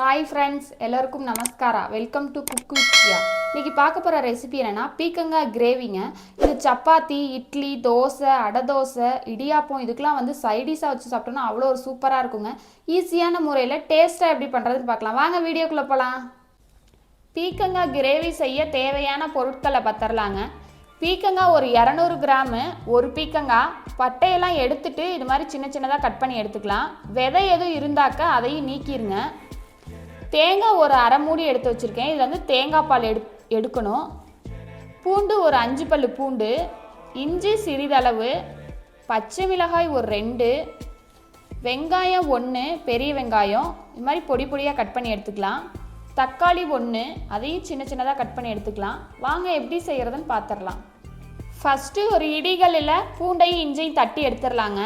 Hi friends எல்லோருக்கும் நமஸ்காரா? Welcome to cook Vidya இன்றைக்கி பார்க்க போகிற ரெசிபி என்னென்னா பீக்கங்காய் கிரேவிங்க இது சப்பாத்தி இட்லி தோசை அடை தோசை இடியாப்பம் இதுக்கெலாம் வந்து சைடிஷாக வச்சு சாப்பிட்டோன்னா அவ்வளோ ஒரு சூப்பராக இருக்குங்க. ஈஸியான முறையில் டேஸ்ட்டாக எப்படி பண்ணுறதுன்னு பார்க்கலாம். வாங்க வீடியோக்குள்ளே போகலாம் பீக்கங்காய் கிரேவி செய்ய தேவையான பொருட்களை பத்தரலாங்க. பீக்கங்காய் ஒரு இரநூறு கிராமு ஒரு பீக்கங்காய் பட்டையெல்லாம் எடுத்துட்டு இது மாதிரி சின்ன சின்னதாக கட் பண்ணி எடுத்துக்கலாம். விதை எதுவும் இருந்தாக்க அதையும் நீக்கிருங்க. தேங்காய் ஒரு அரை மூடி எடுத்து வச்சுருக்கேன். இதில் வந்து தேங்காய் பால் எடு எடுக்கணும். பூண்டு ஒரு அஞ்சு பல் பூண்டு இஞ்சி சிறிதளவு பச்சை மிளகாய் ஒரு ரெண்டு வெங்காயம் ஒன்று பெரிய வெங்காயம் இது மாதிரி பொடி பொடியாக கட் பண்ணி எடுத்துக்கலாம். தக்காளி ஒன்று அதையும் சின்ன சின்னதாக கட் பண்ணி எடுத்துக்கலாம். வாங்க எப்படி செய்கிறதுன்னு பார்த்துடலாம் ஃபஸ்ட்டு ஒரு இடிகளில் பூண்டையும் இஞ்சியும் தட்டி எடுத்துடலாங்க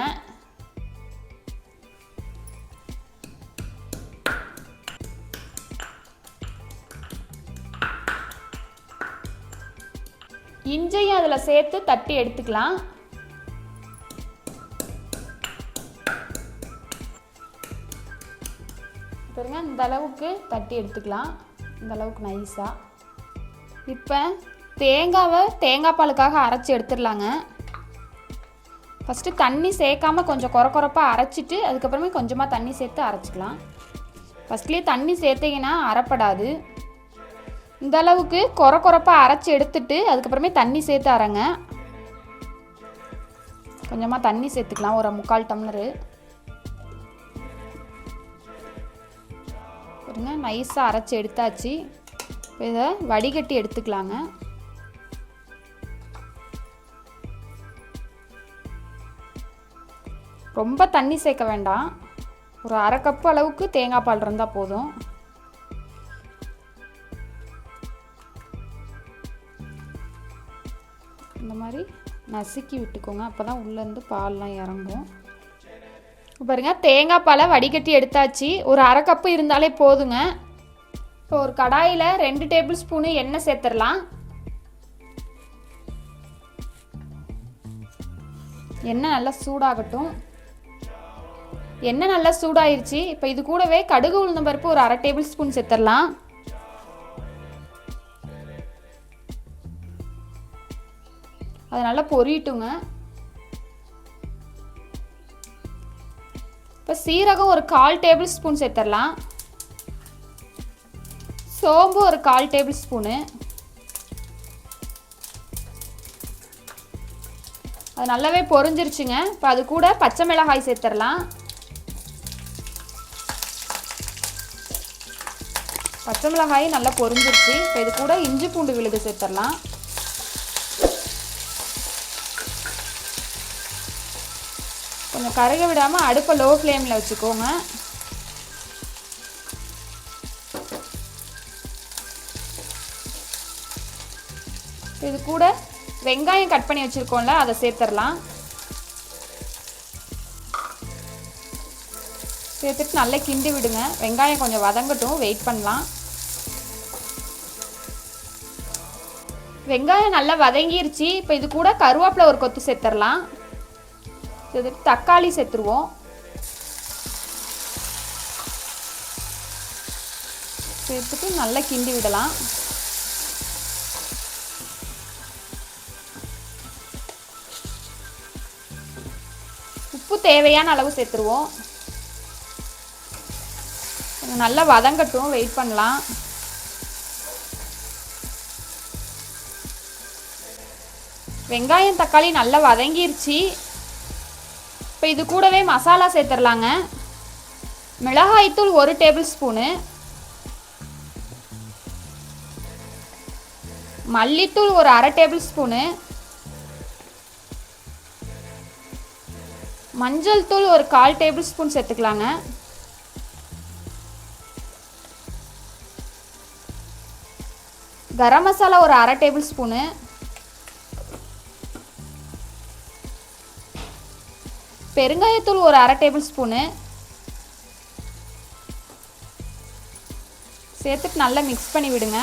இஞ்சையும் அதில் சேர்த்து தட்டி எடுத்துக்கலாம். பாருங்க இந்த அளவுக்கு தட்டி எடுத்துக்கலாம். இந்த அளவுக்கு நைஸாக இப்போ தேங்காவை தேங்காய் பாலுக்காக அரைச்சி எடுத்துடலாங்க. ஃபஸ்ட்டு தண்ணி சேர்க்காம கொஞ்சம் குற குறப்பாக அரைச்சிட்டு அதுக்கப்புறமே கொஞ்சமாக தண்ணி சேர்த்து அரைச்சிக்கலாம். ஃபஸ்ட்லேயே தண்ணி சேர்த்தீங்கன்னா அரைப்படாது. இந்த அளவுக்கு குறை குறைப்பாக அரைச்சி எடுத்துட்டு அதுக்கப்புறமே தண்ணி சேர்த்து அரைங்க. கொஞ்சமாக தண்ணி சேர்த்துக்கலாம் ஒரு முக்கால் டம்ளரு. பாருங்க நைஸாக அரைச்சி எடுத்தாச்சு. இப்போ இதை வடிகட்டி எடுத்துக்கலாங்க. ரொம்ப தண்ணி சேர்க்க வேண்டாம். ஒரு அரை கப்பு அளவுக்கு தேங்காய் பால் இருந்தால் போதும். இந்த மாதிரி நசுக்கி விட்டுக்கோங்க. அப்போ தான் உள்ளேருந்து பால்லாம் இறங்கும். பாருங்க தேங்காய் பாலை வடிகட்டி எடுத்தாச்சு. ஒரு அரை கப்பு இருந்தாலே போதுங்க. இப்போ ஒரு கடாயில் ரெண்டு டேபிள் ஸ்பூனு எண்ணெய் சேர்த்துடலாம். எண்ணெய் நல்லா சூடாகட்டும். எண்ணெய் நல்லா சூடாயிருச்சு. இப்போ இது கூடவே கடுகு உளுந்தம்பருப்பு ஒரு அரை டேபிள் ஸ்பூன் சேர்த்துடலாம். அது நல்லா பொரியட்டுங்க இப்போ சீரகம் ஒரு கால் டேபிள் ஸ்பூன் சேர்த்துடலாம் சோம்பு ஒரு கால் டேபிள் ஸ்பூனு. அது நல்லாவே பொரிஞ்சிருச்சுங்க. இப்போ அது கூட பச்சை மிளகாய் சேர்த்துடலாம் பச்சை மிளகாய் நல்லா பொரிஞ்சிருச்சு. இப்போ இது கூட இஞ்சி பூண்டு விழுது சேர்த்துடலாம் கொஞ்சம் கருக விடாமல் அடுப்பை லோ ஃப்ளேமில் வச்சுக்கோங்க. இது கூட வெங்காயம் கட் பண்ணி வச்சுருக்கோம்ல அதை சேர்த்துடலாம். சேர்த்துட்டு நல்லா கிண்டி விடுங்க. வெங்காயம் கொஞ்சம் வதங்கட்டும் வெயிட் பண்ணலாம். வெங்காயம் நல்லா வதங்கிருச்சு. இப்போ இது கூட கருவேப்பிலை ஒரு கொத்து சேர்த்துடலாம். சேர்த்துட்டு தக்காளி சேர்த்துருவோம் சேர்த்துட்டு நல்லா கிண்டி விடலாம். உப்பு தேவையான அளவு சேர்த்துருவோம் நல்லா வதங்கட்டும் வெயிட் பண்ணலாம். வெங்காயம் தக்காளி நல்லா வதங்கிருச்சு. இப்போ இது கூடவே மசாலா சேர்த்துடலாங்க. மிளகாய்த்தூள் ஒரு டேபிள் ஸ்பூனு. மல்லித்தூள் ஒரு அரை டேபிள் ஸ்பூனு. மஞ்சள் தூள் ஒரு கால் டேபிள் ஸ்பூன் சேர்த்துக்கலாங்க. கரம் மசாலா ஒரு அரை டேபிள் ஸ்பூனு. பெருங்காயத்தூள் ஒரு அரை டேபிள் ஸ்பூனு. சேர்த்துட்டு நல்லா மிக்ஸ் பண்ணி விடுங்க.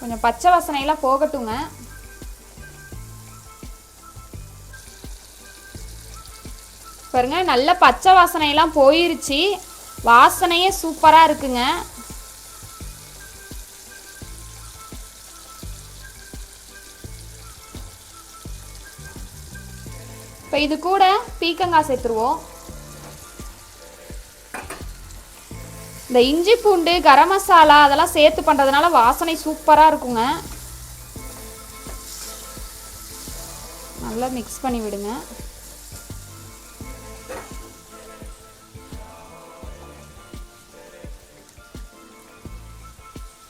கொஞ்சம் பச்சை வாசனையெல்லாம் போகட்டுங்க. பாருங்க நல்ல பச்சை வாசனையெல்லாம் போயிருச்சு. வாசனையே சூப்பராக இருக்குங்க. இப்போ இது கூட பீக்கங்காய் சேர்த்துருவோம். இந்த இஞ்சி பூண்டு கரம் மசாலா அதெல்லாம் சேர்த்து பண்ணுறதுனால வாசனை சூப்பராக இருக்குங்க. நல்லா மிக்ஸ் பண்ணி விடுங்க.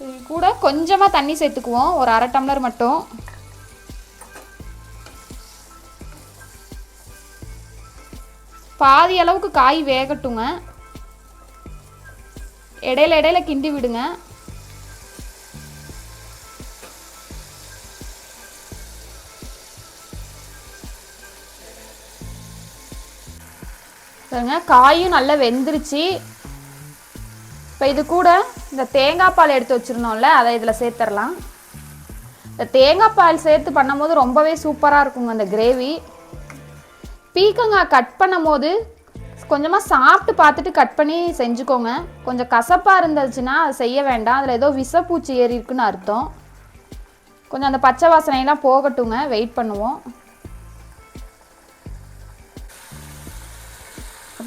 இது கூட கொஞ்சமாக தண்ணி சேர்த்துக்குவோம். ஒரு அரை டம்ளர் மட்டும். பாதி அளவுக்கு காய் வேகட்டுங்க. இடையில இடையில கிண்டி விடுங்க. பாருங்க காயும் நல்லா வெந்துருச்சு. இப்போ இது கூட இந்த தேங்காய் பால் எடுத்து வச்சுருந்தோம்ல அதை இதில் சேர்த்துடலாம் இந்த தேங்காய் பால் சேர்த்து பண்ணும்போது ரொம்பவே சூப்பராக இருக்குங்க அந்த கிரேவி. பீக்கங்காய் கட் பண்ணும்போது கொஞ்சமாக சாப்பிட்டு பார்த்துட்டு கட் பண்ணி செஞ்சுக்கோங்க. கொஞ்சம் கசப்பாக இருந்துச்சுன்னா அது செய்ய வேண்டாம். அதில் ஏதோ விஷப்பூச்சி ஏறி இருக்குன்னு அர்த்தம். கொஞ்சம் அந்த பச்சை வாசனையெல்லாம் போகட்டுங்க. வெயிட் பண்ணுவோம்.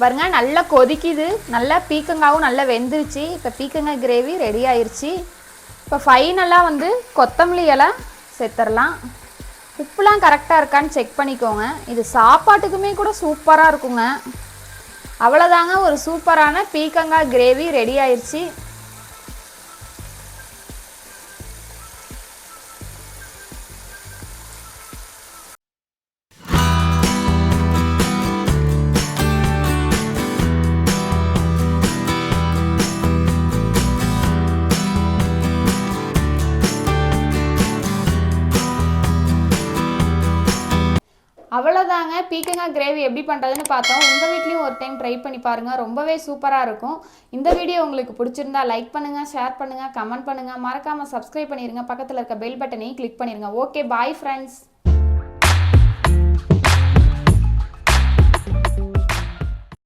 பாருங்க நல்லா கொதிக்குது. நல்லா பீக்கங்காவும் நல்லா வெந்துருச்சு. இப்போ பீக்கங்காய் கிரேவி ரெடி ஆயிடுச்சு இப்போ ஃபைனலாக வந்து கொத்தமல்லி இலை சேர்த்துடலாம் உப்புலாம் கரெக்டாக இருக்கான்னு செக் பண்ணிக்கோங்க. இது சாப்பாட்டுக்குமே கூட சூப்பராக இருக்குங்க. அவ்வளோதாங்க ஒரு சூப்பரான பீக்கங்காய் கிரேவி ரெடி ஆயிருச்சு. அவ்வளோதாங்க கிரேவி எப்படி பண்ணுறதுன்னு பார்த்தோம். உங்கள் வீட்லேயும் ஒரு டைம் ட்ரை பண்ணி பாருங்கள் ரொம்பவே சூப்பராக இருக்கும். இந்த வீடியோ உங்களுக்கு பிடிச்சிருந்தா லைக் பண்ணுங்கள் ஷேர் பண்ணுங்கள் கமெண்ட் பண்ணுங்கள் மறக்காமல் சப்ஸ்கிரைப் பண்ணிடுங்க பக்கத்தில் இருக்க பெல் பட்டனையும் கிளிக் பண்ணிடுங்க ஓகே பாய் ஃப்ரெண்ட்ஸ்